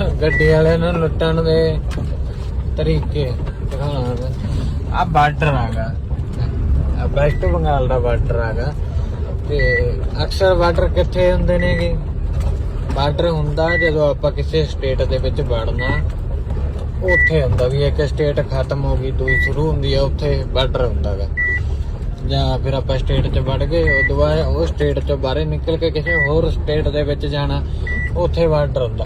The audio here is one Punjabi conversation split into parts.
ਗੱਡੀ ਵਾਲਿਆਂ ਨੂੰ ਲੁੱਟਣ ਦੇ ਤਰੀਕੇ ਦਿਖਾਉਣਾ। ਆ ਬਾਰਡਰ ਆਗਾ ਵੈਸਟ ਬੰਗਾਲ ਦਾ ਬਾਰਡਰ ਆਗਾ ਤੇ ਅਕਸਰ ਬਾਰਡਰ ਕਿੱਥੇ ਹੁੰਦੇ ਨੇਗੇ? ਬਾਰਡਰ ਹੁੰਦਾ ਜਦੋਂ ਆਪਾਂ ਕਿਸੇ ਸਟੇਟ ਦੇ ਵਿੱਚ ਵੜਨਾ, ਉੱਥੇ ਹੁੰਦਾ ਵੀ ਇੱਕ ਸਟੇਟ ਖਤਮ ਹੋ ਗਈ ਦੂਜੀ ਸ਼ੁਰੂ ਹੁੰਦੀ ਆ, ਉੱਥੇ ਬਾਰਡਰ ਹੁੰਦਾਗਾ ਜਾਂ ਫਿਰ ਆਪਾਂ ਸਟੇਟ 'ਚ ਵੜ ਗਏ ਉਦੋਂ ਬਾਅਦ ਉਹ ਸਟੇਟ 'ਚੋਂ ਬਾਹਰ ਨਿਕਲ ਕੇ ਕਿਸੇ ਹੋਰ ਸਟੇਟ ਦੇ ਵਿੱਚ ਜਾਣਾ, ਉੱਥੇ ਬਾਰਡਰ ਹੁੰਦਾ।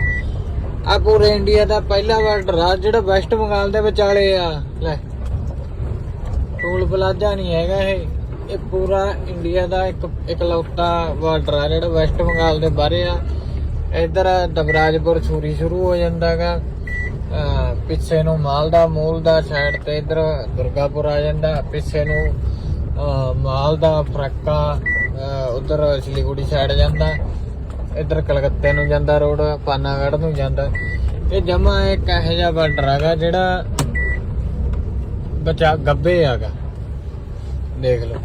ਆ ਪੂਰੇ ਇੰਡੀਆ ਦਾ ਪਹਿਲਾ ਬਾਰਡਰ ਆ ਜਿਹੜਾ ਵੈਸਟ ਬੰਗਾਲ ਦੇ ਵਿਚਾਲੇ ਆ। ਲੈ, ਟੋਲ ਪਲਾਜ਼ਾ ਨਹੀਂ ਹੈਗਾ ਇਹ। ਇਹ ਪੂਰਾ ਇੰਡੀਆ ਦਾ ਇੱਕ, ਇਕਲੌਤਾ ਬਾਰਡਰ ਆ ਜਿਹੜਾ ਵੈਸਟ ਬੰਗਾਲ ਦੇ ਬਾਹਰੇ ਆ। ਇੱਧਰ ਦਬਰਾਜਪੁਰ ਛੂਰੀ ਸ਼ੁਰੂ ਹੋ ਜਾਂਦਾਗਾ। ਪਿੱਛੇ ਨੂੰ ਮਾਲਦਾ ਮੂਲਦਾ ਸਾਈਡ ਤੇ ਇੱਧਰ ਦੁਰਗਾਪੁਰ ਆ ਜਾਂਦਾ। ਪਿੱਛੇ ਨੂੰ ਮਾਲਦਾ ਫਰੱਕਾ ਉਧਰ ਸਿਲੀਗੁੜੀ ਸਾਈਡ ਜਾਂਦਾ। ਇੱਧਰ ਕਲਕੱਤੇ ਨੂੰ ਜਾਂਦਾ ਰੋਡ ਪਾਨਾਗੜ੍ਹ ਨੂੰ ਜਾਂਦਾ। ਇਹ ਜਮਾ ਇੱਕ ਇਹੋ ਜਿਹਾ ਬਾਰਡਰ ਹੈਗਾ ਜਿਹੜਾ ਬਚਾ, ਗੱਬੇ ਹੈਗਾ। ਦੇਖ ਲਓ।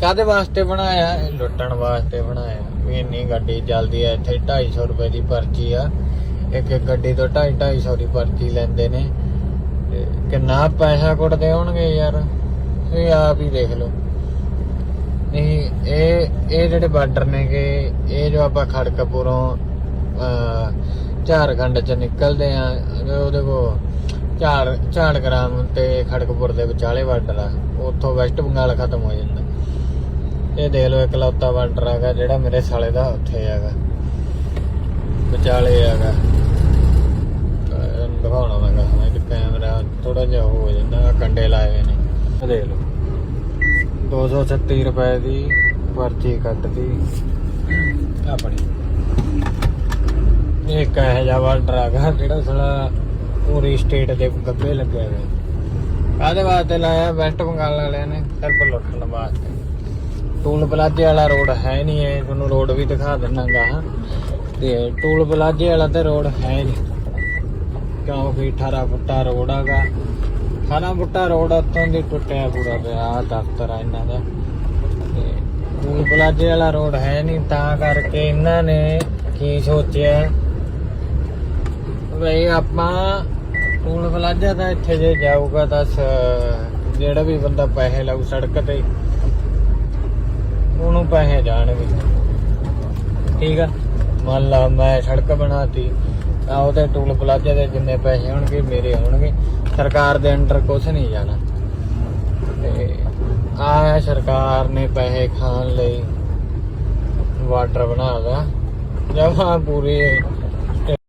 ਕਾਦੇ ਵਾਸਤੇ ਬਣਾਇਆ? ਲੁੱਟਣ ਵਾਸਤੇ ਬਣਾਇਆ। ਵੀ ਇੰਨੀ ਗੱਡੀ ਚੱਲਦੀ ਹੈ ਇੱਥੇ 250 ਰੁਪਏ ਦੀ ਪਰਚੀ ਆ। ਇੱਕ ਇੱਕ ਗੱਡੀ ਤੋਂ 2.5 250 ਦੀ ਪਰਚੀ ਲੈਂਦੇ ਨੇ। ਤੇ ਕਿੰਨਾ ਪੈਸਾ ਕੁੱਟਦੇ ਹੋਣਗੇ ਯਾਰ। ਤੁਸੀਂ ਆਪ ਹੀ ਦੇਖ ਲਓ। ਨਹੀਂ ਇਹ ਇਹ ਜਿਹੜੇ ਬਾਰਡਰ ਨੇਗੇ, ਇਹ ਜੋ ਆਪਾਂ ਖੜਕਪੁਰੋਂ ਝਾਰਖੰਡ ਚ ਨਿਕਲਦੇ ਆ ਉਹਦੇ ਕੋ ਝਾੜ, ਝਾੜਗ੍ਰਾਮ ਤੇ ਖੜਕਪੁਰ ਦੇ ਵਿਚਾਲੇ ਬਾਰਡਰ ਆ, ਉੱਥੋਂ ਵੈਸਟ ਬੰਗਾਲ ਖਤਮ ਹੋ ਜਾਂਦਾ। ਇਹ ਦੇਖ ਲਓ, ਇਕਲੌਤਾ ਬਾਰਡਰ ਹੈਗਾ, ਜਿਹੜਾ ਮੇਰੇ ਸਾਲੇ ਦਾ ਉੱਥੇ ਹੈਗਾ। ਵਿਚਾਲੇ ਹੈਗਾ। ਦਿਖਾਉਣਾ ਮੈਂ ਕਹਾਂ ਕੈਮਰਾ ਥੋੜਾ ਜਿਹਾ ਉਹ ਹੋ ਜਾਂਦਾ, ਆਹ ਕੰਡੇ ਲਾਏ ਨੇ। ਦੇਖ ਲਓ। 236 ਰੁਪਏ ਦੀ ਪਰਚੀ ਕੱਟਦੀ ਆਪਣੀ। ਇਹ ਇੱਕ ਇਹੋ ਜਿਹਾ ਬਾਰਡਰ ਹੈਗਾ ਜਿਹੜਾ ਸਾਲਾ ਪੂਰੀ ਸਟੇਟ ਦੇ ਗੱਬੇ ਲੱਗਿਆ ਹੋਇਆ। ਕਾਹਦੇ ਵਾਸਤੇ ਲਾਇਆ ਵੈਸਟ ਬੰਗਾਲ ਵਾਲਿਆਂ ਨੇ ਸਿਰਫ ਲੁੱਟਣ ਵਾਸਤੇ। ਟੂਲ ਪਲਾਜ਼ੇ ਵਾਲਾ ਰੋਡ ਹੈ ਨਹੀਂ ਇਹ ਤੁਹਾਨੂੰ ਰੋਡ ਵੀ ਦਿਖਾ ਦਿੰਨਾਗਾ। ਤੇ ਟੂਲ ਪਲਾਜ਼ੇ ਵਾਲਾ ਤੇ ਰੋਡ ਹੈ ਨਹੀਂ ਕਿਉਂਕਿ 18 ਫੁੱਟਾ ਰੋਡ ਹੈਗਾ 18 ਬੁੱਟਾ ਰੋਡ ਉੱਥੋਂ ਦੀ ਟੁੱਟਿਆ ਪੂਰਾ ਪਿਆ, ਆਹ ਦਫ਼ਤਰ ਆ ਇਹਨਾਂ ਦਾ। ਤੇ ਟੂਲ ਪਲਾਜ਼ੇ ਵਾਲਾ ਰੋਡ ਹੈ ਨਹੀਂ, ਤਾਂ ਕਰਕੇ ਇਹਨਾਂ ਨੇ ਕੀ ਸੋਚਿਆ? ਬਈ ਆਪਾਂ ਟੂਲ ਪਲਾਜ਼ਾ ਤਾਂ ਇੱਥੇ ਜੇ ਜਾਊਗਾ ਤਾਂ ਜਿਹੜਾ ਵੀ ਬੰਦਾ ਪੈਸੇ ਲਾਊ ਸੜਕ ਤੇ, ਉਹਨੂੰ ਪੈਸੇ ਜਾਣਗੇ। ਠੀਕ ਆ? ਮੰਨ ਲਾ ਮੈਂ ਸੜਕ ਬਣਾਤੀ, ਤਾਂ ਉਹਦੇ ਟੂਲ ਪਲਾਜ਼ਾ ਦੇ ਜਿੰਨੇ ਪੈਸੇ ਹੋਣਗੇ, ਮੇਰੇ ਹੋਣਗੇ। ਸਰਕਾਰ ਦੇ ਅੰਡਰ ਕੁਝ ਨਹੀਂ ਜਾਣਾ। ਤੇ ਆ ਸਰਕਾਰ ਨੇ ਪੈਸੇ ਖਾਣ ਲਈ ਵਾਟਰ ਲਿਆ। ਜਮਾ ਪੂਰੀ